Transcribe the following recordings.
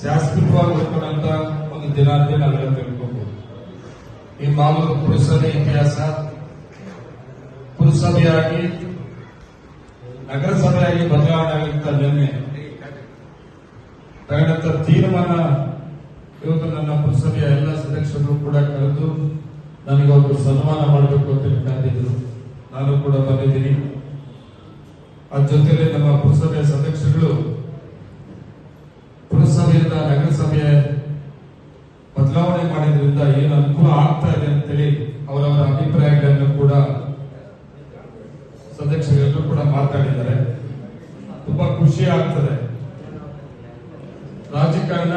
ಶಾಶ್ವತವಾಗಿ ಉಳ್ಕೊಂಡಂತ ಒಂದು ದಿನ ಅಂತ ನಾವೆಲ್ಲ ತಿಳ್ಕೊಬಹುದು ಈ ಮಾಮೂಲು ಪುರಸಭೆ ಇತಿಹಾಸ ಪುರಸಭೆಯಾಗಿ ನಗರಸಭೆಯಾಗಿ ಬದಲಾವಣೆ ಆಗಿದ್ದ ನಿನ್ನೆ, ತಗೊಂಡಂತ ತೀರ್ಮಾನ ಇವತ್ತು ನನ್ನ ಪುರಸಭೆಯ ಎಲ್ಲ ಸದಸ್ಯರು ಕೂಡ ಕರೆದು ನನಗೆ ಸನ್ಮಾನ ಮಾಡಬೇಕು ಅಂತ ಹೇಳಿದ್ರು ನಾನು ಕೂಡ ಬಂದಿದ್ದೀನಿ. ಅದ್ರ ಜೊತೆಲೆ ನಮ್ಮ ಪುರಸಭೆಯ ಸದಸ್ಯರುಗಳು ನಗರಸಭೆಯ ಬದಲಾವಣೆ ಮಾಡಿದ್ರಿಂದ ಏನು ಅನುಕೂಲ ಆಗ್ತಾ ಇದೆ ಅಂತೇಳಿ ಅವರವರ ಅಭಿಪ್ರಾಯಗಳನ್ನು ಕೂಡ ಸದಸ್ಯರೆಲ್ಲರೂ ಕೂಡ ಮಾತಾಡಿದ್ದಾರೆ ತುಂಬಾ ಖುಷಿ ಆಗ್ತದೆ. ರಾಜಕಾರಣ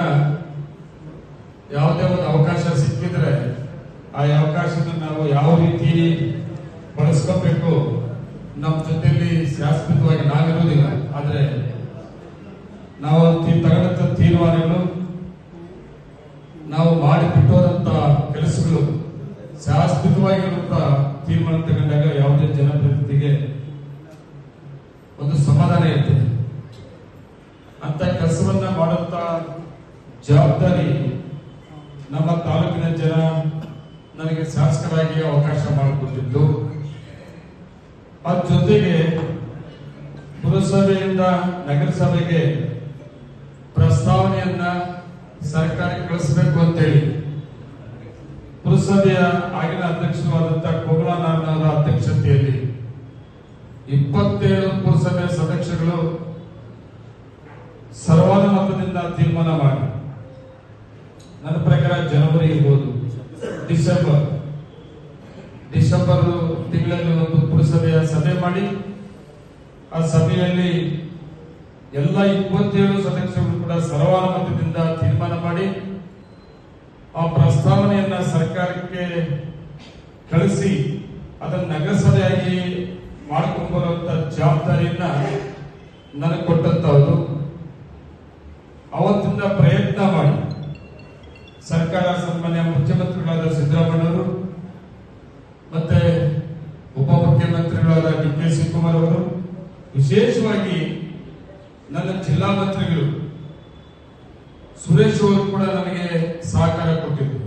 ಯಾವುದೇ ಒಂದು ಅವಕಾಶ ಸಿಕ್ಕಿದ್ರೆ ಆ ಅವಕಾಶನ ನಾವು ಯಾವ ರೀತಿ ಬಳಸ್ಕೋಬೇಕು, ನಮ್ಮ ಜೊತೆಯಲ್ಲಿ ಶಾಶ್ವತವಾಗಿ ನಾವಿರೋದಿಲ್ಲ ಆದ್ರೆ ತೀರ್ಮಾನಗಳು ನಾವು ಮಾಡಿ ಬಿಟ್ಟೋದಂತ ಕೆಲಸಗಳು ಶಾಶ್ವತವಾಗಿರುವಂತ ತೀರ್ಮಾನ ತಗೊಂಡಾಗ ಯಾವುದೇ ಜನಪ್ರತಿನಿಧಿಗೆ ಒಂದು ಸಮಾಧಾನ ಇರ್ತದೆ. ಅಂತ ಕೆಲಸವನ್ನ ಮಾಡುವಂತ ಜವಾಬ್ದಾರಿ ನಮ್ಮ ತಾಲೂಕಿನ ಜನ ನನಗೆ ಶಾಸಕರಾಗಿ ಅವಕಾಶ ಮಾಡಿಕೊಟ್ಟಿದ್ದು. ಅದ್ರ ಜೊತೆಗೆ ಪುರಸಭೆಯಿಂದ ನಗರಸಭೆಗೆ ಪ್ರಸ್ತಾವನೆಯನ್ನ ಸರ್ಕಾರಕ್ಕೆ ಕಳಿಸಬೇಕು ಅಂತೇಳಿ. ಪುರಸಭೆಯ ಆಗಿನ ಅಧ್ಯಕ್ಷರಾದಂತ ನಾರಾಯಣ ಅಧ್ಯಕ್ಷತೆಯಲ್ಲಿ ಇಪ್ಪತ್ತೇಳು ಪುರಸಭೆ ಸದಸ್ಯಗಳು ಸರ್ವಾನುಮತದಿಂದ ತೀರ್ಮಾನ ಮಾಡಿ. ನನ್ನ ಪ್ರಕಾರ ಜನವರಿ ಇರ್ಬೋದು, ಡಿಸೆಂಬರ್. ಡಿಸೆಂಬರ್ ತಿಂಗಳಲ್ಲಿ ಒಂದು ಪುರಸಭೆಯ ಸಭೆ ಮಾಡಿ, ಆ ಸಭೆಯಲ್ಲಿ ಎಲ್ಲ ಇಪ್ಪತ್ತೇಳು ಸದಸ್ಯರು ಕೂಡ ಸರ್ವಾನುಮತದಿಂದ ತೀರ್ಮಾನ ಮಾಡಿ ಆ ಪ್ರಸ್ತಾವನೆಯನ್ನ ಸರ್ಕಾರಕ್ಕೆ ಕಳಿಸಿ ಅದನ್ನ ನಗರಸಭೆಯಾಗಿ ಮಾಡ್ಕೊಂಡು ಬರುವಂತ ಜವಾಬ್ದಾರಿಯನ್ನ ನನಗೆ ಕೊಟ್ಟಂತವರು ಅವತ್ತಿಂದ ಪ್ರಯತ್ನ ಮಾಡಿ ಸರ್ಕಾರ ಸನ್ಮಾನ್ಯ ಮುಖ್ಯಮಂತ್ರಿಗಳಾದ ಸಿದ್ದರಾಮಯ್ಯವರು ಮತ್ತೆ ಉಪಮುಖ್ಯಮಂತ್ರಿಗಳಾದ ಡಿ ಕೆ ಶಿವಕುಮಾರ್ ಅವರು ವಿಶೇಷವಾಗಿ ನನ್ನ ಜಿಲ್ಲಾ ಮಂತ್ರಿಗಳು ಸುರೇಶ್ ಅವರು ಕೂಡ ನನಗೆ ಸಹಕಾರ ಕೊಟ್ಟಿದ್ದರು.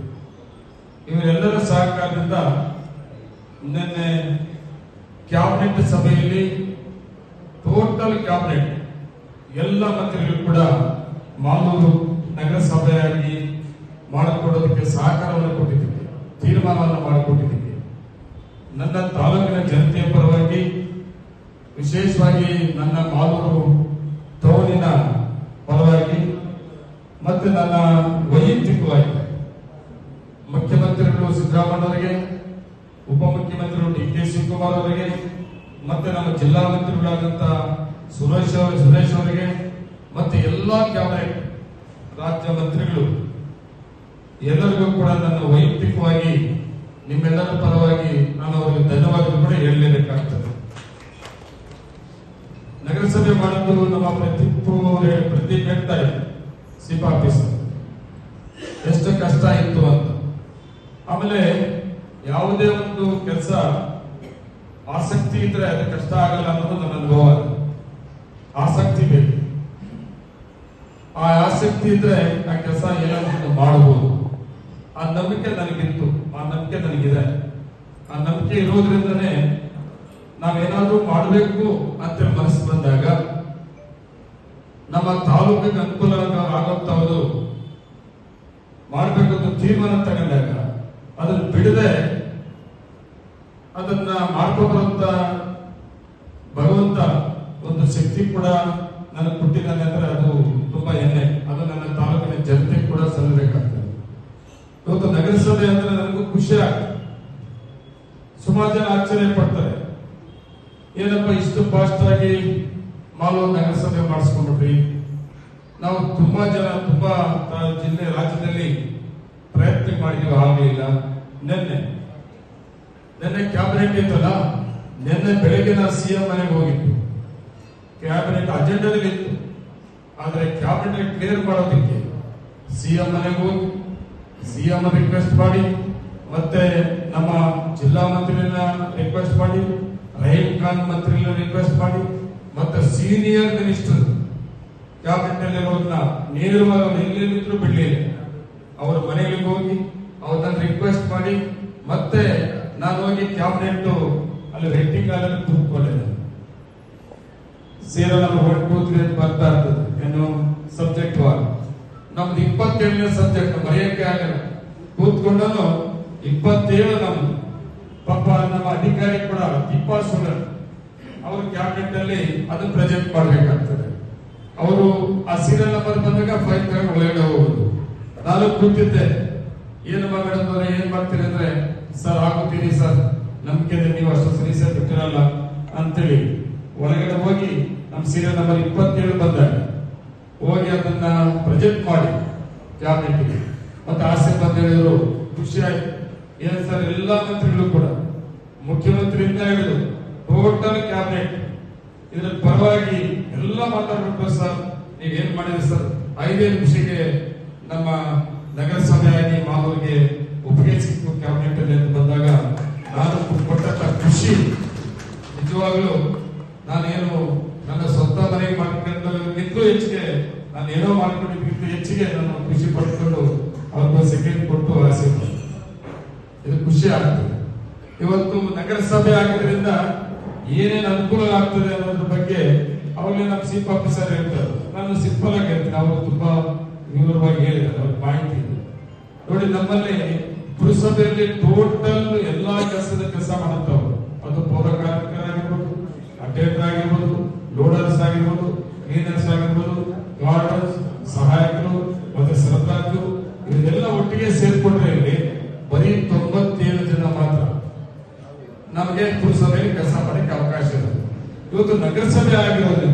ಇವರೆಲ್ಲರ ಸಹಕಾರದಿಂದ ನಿನ್ನೆ ಕ್ಯಾಬಿನೆಟ್ ಸಭೆಯಲ್ಲಿ ಟೋಟಲ್ ಕ್ಯಾಬಿನೆಟ್ ಎಲ್ಲ ಮಂತ್ರಿಗಳು ಕೂಡ ಮಾಲೂರು ನಗರಸಭೆಯಾಗಿ ಮಾಡಿಕೊಡೋದಕ್ಕೆ ಸಹಕಾರವನ್ನು ಕೊಟ್ಟಿದ್ದೀವಿ ತೀರ್ಮಾನವನ್ನು ಮಾಡಿಕೊಟ್ಟಿದ್ದೀವಿ ನನ್ನ ತಾಲೂಕಿನ ಜನತೆಯ ಪರವಾಗಿ ವಿಶೇಷವಾಗಿ ನನ್ನ ಮಾಲೂರು ಟೌನಿನ ಪರವಾಗಿ ಮತ್ತೆ ನನ್ನ ವೈಯಕ್ತಿಕವಾಗಿ ಮುಖ್ಯಮಂತ್ರಿಗಳು ಸಿದ್ದರಾಮಯ್ಯವರಿಗೆ, ಉಪಮುಖ್ಯಮಂತ್ರಿಗಳು ಡಿ ಕೆ ಶಿವಕುಮಾರ್ ಅವರಿಗೆ, ಮತ್ತೆ ನಮ್ಮ ಜಿಲ್ಲಾ ಮಂತ್ರಿಗಳಾದಂಥ ಸುರೇಶ್ ಸುರೇಶ್ ಅವರಿಗೆ, ಮತ್ತೆ ಎಲ್ಲಾ ಕ್ಯಾಬಿನೆಟ್ ರಾಜ್ಯ ಮಂತ್ರಿಗಳು, ಎಲ್ಲರಿಗೂ ಕೂಡ ನನ್ನ ವೈಯಕ್ತಿಕವಾಗಿ ನಿಮ್ಮೆಲ್ಲರ ಪರವಾಗಿ ನಾನು ಅವರಿಗೆ ಧನ್ಯವಾದಗಳು ಕೂಡ ಹೇಳಲೇಬೇಕಾಗ್ತದೆ. ನಗರಸಭೆ ಮಾಡೋದು ನಮ್ಮ ಪ್ರತಿ ಪ್ರತಿ ಹೇಳ್ತಾರೆ ಸಿಪ್ ಆಫೀಸರ್ ಎಷ್ಟು ಕಷ್ಟ ಇತ್ತು ಅಂತ. ಆಮೇಲೆ ಯಾವುದೇ ಒಂದು ಕೆಲಸ ಆಸಕ್ತಿ ಇದ್ರೆ ಅದು ಕಷ್ಟ ಆಗಲ್ಲ ಅನ್ನೋದು ನನ್ನ ಅನುಭವ. ಆಸಕ್ತಿ ಬೇಕು ಆ ಆಸಕ್ತಿ ಇದ್ರೆ ಆ ಕೆಲಸ ಏನಾದ್ರು ಮಾಡಬಹುದು ಆ ನಂಬಿಕೆ ನನಗಿತ್ತು. ಆ ನಂಬಿಕೆ ನನಗಿದೆ. ಆ ನಂಬಿಕೆ ಇರೋದ್ರಿಂದನೇ ನಾವೇನಾದ್ರೂ ಮಾಡಬೇಕು ಅಂತ ಮನಸ್ಸು ಬಂದಾಗ, ನಮ್ಮ ತಾಲೂಕಿಗೆ ಅನುಕೂಲ ಆಗುತ್ತವುದು ಮಾಡಬೇಕು ಅಂತ ತೀರ್ಮಾನ ತಗೊಂಡಾಗ, ಅದನ್ನು ಬಿಡದೆ ಅದನ್ನ ಮಾಡ್ಕೊಬರುವಂತ ಭಗವಂತ ಒಂದು ಶಕ್ತಿ ಕೂಡ ನನಗೆ ಕೊಟ್ಟಿದ್ದಾನೆ ಅಂದ್ರೆ ಅದು ತುಂಬಾ ಹೆಮ್ಮೆ. ಅದು ನನ್ನ ತಾಲೂಕಿನ ಜನತೆ ಕೂಡ ಸಲ್ಲಬೇಕಾಗ್ತದೆ. ಇವತ್ತು ನಗರಸಭೆ ಅಂದ್ರೆ ನನಗೂ ಖುಷಿ ಆಗ್ತದೆ. ಸುಮಾರು ಜನ ಆಶ್ಚರ್ಯ ಪಡ್ತಾರೆ. ಏನಪ್ಪ, ಇಷ್ಟು ಫಾಸ್ಟ್ ಆಗಿ ಮಾಲೂರು ನಗರಸಭೆ ಮಾಡಿಸ್ಕೊಂಡ್ಬಿಟ್ರಿ? ನಾವು ತುಂಬಾ ಜನ, ತುಂಬಾ ಜಿಲ್ಲೆ, ರಾಜ್ಯದಲ್ಲಿ ಪ್ರಯತ್ನ ಮಾಡಿದೀವಿ ಆಗಲಿಲ್ಲ ನಿನ್ನೆ ನಿನ್ನೆ ಕ್ಯಾಬಿನೆಟ್ ಇತ್ತಲ್ಲ, ನಿನ್ನೆ ಬೆಳಗ್ಗೆ ಸಿ ಎಂ ಮನೆಗೆ ಹೋಗಿತ್ತು. ಕ್ಯಾಬಿನೆಟ್ ಅಜೆಂಡಾದಲ್ಲಿ ಇತ್ತು. ಆದ್ರೆ ಕ್ಯಾಬಿನೆಟ್ ಕ್ಲಿಯರ್ ಮಾಡೋದಕ್ಕೆ ಸಿಎಂ ಮನೆಗೆ ಹೋಗಿ ಸಿಎಂ ರಿಕ್ವೆಸ್ಟ್ ಮಾಡಿ, ಮತ್ತೆ ನಮ್ಮ ಜಿಲ್ಲಾ ಮಂತ್ರಿನ ರಿಕ್ವೆಸ್ಟ್ ಮಾಡಿ ರಹೀಂ ಖಾನ್ ಮಂತ್ರಿ ರಿಕ್ವೆಸ್ಟ್ ಮಾಡಿ, ಮತ್ತೆ ಸೀನಿಯರ್ ಮಿನಿಸ್ಟರ್ ಕ್ಯಾಬಿನೆಟ್ ನಲ್ಲಿರೋದನ್ನ ನೇರವಾಗಿ ಎಲ್ಲೆಲ್ಲಿದ್ರು ಬಿಡಲಿಲ್ಲ ಅವ್ರ ಮನೆಯಲ್ಲಿ ಹೋಗಿ ಅವ್ರನ್ನ ರಿಕ್ವೆಸ್ಟ್ ಮಾಡಿ, ಮತ್ತೆ ನಾನು ಹೋಗಿ ಕ್ಯಾಬಿನೆಟ್ ಅಲ್ಲಿ ವೆಟ್ಟಿಂಗ್ ಅಲ್ಲಿ ಕೂತ್ಕೊಂಡೆ ಸೇರೋ ನಮ್ಮ ಹೊಟ್ಟು ಕೂತ್ರಿ ಅಂತ ಬರ್ತಾ ಇರ್ತದೆ. ಏನು ಸಬ್ಜೆಕ್ಟ್ ವಾರ್ ನಮ್ದು ಇಪ್ಪತ್ತೇಳನೇ ಸಬ್ಜೆಕ್ಟ್ ಮರೆಯಕ್ಕೆ ಆಗಲ್ಲ. ಕೂತ್ಕೊಂಡನು ಇಪ್ಪತ್ತೇಳು ನಮ್ದು. ಪಾಪ ನಮ್ಮ ಅಧಿಕಾರಿ ಕೂಡ ಸುಂದರ್ ಅವರು ಕ್ಯಾಬಿನೆಟ್ ಅಲ್ಲಿ ಅದನ್ನ ಪ್ರೆಸೆಂಟ್ ಮಾಡ್ಬೇಕಾಗ್ತದೆ. ಅವರು ಆ ಸೀರಿಯಲ್ ನಂಬರ್ ಬಂದಾಗ ಫೈಲ್ ತಗೊಂಡು ಒಳಗಡೆ ಹೋಗುದು. ನಾನು ಕೂತಿದ್ದೆ, ಏನು ಮಾತಾಡಿದ್ರೆ ಏನ್ ಮಾಡ್ತೀರಿ ಅಂದ್ರೆ, ಸರ್ ಆಗುತ್ತೀರಿ ಸರ್, ನಂಬಿಕೆ ನೀವು ಅಷ್ಟು ಸರಿ ಸರ್ ಬಿಟ್ಟಿರಲ್ಲ ಅಂತೇಳಿ. ಒಳಗಡೆ ಹೋಗಿ ನಮ್ಮ ಸೀರಿಯಲ್ ನಂಬರ್ ಇಪ್ಪತ್ತೇಳು ಬಂದಾಗ ಹೋಗಿ ಅದನ್ನ ಪ್ರೆಸೆಂಟ್ ಮಾಡಿ ಕ್ಯಾಬಿನೆಟ್ಗೆ ಮತ್ತೆ ಆಸೆ ಬಂದ ಹೇಳಿದ್ರು, ಖುಷಿ ಆಯ್ತು ಏನ್ ಸರ್ ಎಲ್ಲಾ ಮಂತ್ರಿಗಳು ಕೂಡ ಮುಖ್ಯಮಂತ್ರಿಯಿಂದ ಹಿಡಿದು ಟೋಟಲ್ ಕ್ಯಾಬಿನೆಟ್ ಇದ್ರ ಪರವಾಗಿ ಎಲ್ಲ ಮಾತಾಡ್ಬೇಕು ಸರ್. ನೀವೇನ್ ಮಾಡಿದ್ರಿ ಸರ್? ಐದೇ ನಿಮಿಷಕ್ಕೆ ನಮ್ಮ ನಗರಸಭೆಯಾಗಿ ಮಾಮೂಲಿಗೆ ಒಪ್ಪಿಗೆ ಸಿಕ್ಕು ಕ್ಯಾಬಿನೆಟ್ ಅಲ್ಲಿ ಅಂತ ಬಂದಾಗ ನಾನು ಕೊಟ್ಟಂತ ಖುಷಿ. ನಿಜವಾಗ್ಲೂ ನಾನೇನು ನನ್ನ ಸ್ವಂತ ಮನೆಗೆ ಮಾಡ್ಕೊಂಡಕ್ಕಿಂತಲೂ ಹೆಚ್ಚಿಗೆ ನಾನು ಏನೋ ಮಾಡ್ಕೊಂಡಿದ್ದಕ್ಕಿಂತ ಹೆಚ್ಚಿಗೆ ನಾನು ಖುಷಿ ಪಡ್ಕೊಂಡು ಅವ್ರಿಗೊಂದು ಸೆಕೆಂಡ್ ಕೊಟ್ಟು ಆಸೆ ಇದು ಖುಷಿ ಆಗ್ತದೆ. ಇವತ್ತು ನಗರಸಭೆ ಆಗಿದ್ರಿಂದ ಏನೇನು ಅನುಕೂಲ ಆಗ್ತದೆ ಅನ್ನೋದ್ರ ಬಗ್ಗೆ ಅವಾಗಲೇ ನಮ್ಮ ಸಿಪ್ ಆಫೀಸರ್ ಹೇಳ್ತಾರೆ. ನಾನು ಸಿಂಪಲ್ ಆಗಿ ಹೇಳ್ತೀನಿ. ಅವರು ತುಂಬಾ ವಿವರವಾಗಿ ಹೇಳಿದ್ದಾರೆ. ಅವ್ರ ಮಾಹಿತಿ ನೋಡಿ, ನಮ್ಮಲ್ಲಿ ಪುರಸಭೆಯಲ್ಲಿ ಟೋಟಲ್ ಎಲ್ಲಾ ಕೆಲಸದ ಕೆಲಸ ಮಾಡುತ್ತವರು. ಅದು ಪೌರ ಕಾರ್ಮಿಕರಾಗಿರ್ಬೋದು ಅಟೆಂಡರ್ ಆಗಿರ್ಬೋದು ಲೋಡರ್ಸ್ ಆಗಿರ್ಬೋದು ಕ್ಲೀನರ್ಸ್ ಆಗಿರ್ಬೋದು ಗಾರ್ಡನ್ಸ್ ಸಹಾಯಕರು ಮತ್ತೆ ಸರಬರಾಜು ಇವರೆಲ್ಲ ಒಟ್ಟಿಗೆ ಸೇರ್ಕೊಂಡ್ರೆ ಇಲ್ಲಿ ಬರೀ ತೊಂಬತ್ತೇಳು ಜನ ಮಾತ್ರ ನಮಗೆ ಪುರಸಭೆಯಲ್ಲಿ ಕೆಲಸ ಮಾಡಕ್ಕೆ ಅವಕಾಶ ಇದೆ ಇವತ್ತು ನಗರಸಭೆ ಆಗಿರೋದ್ರಿಂದ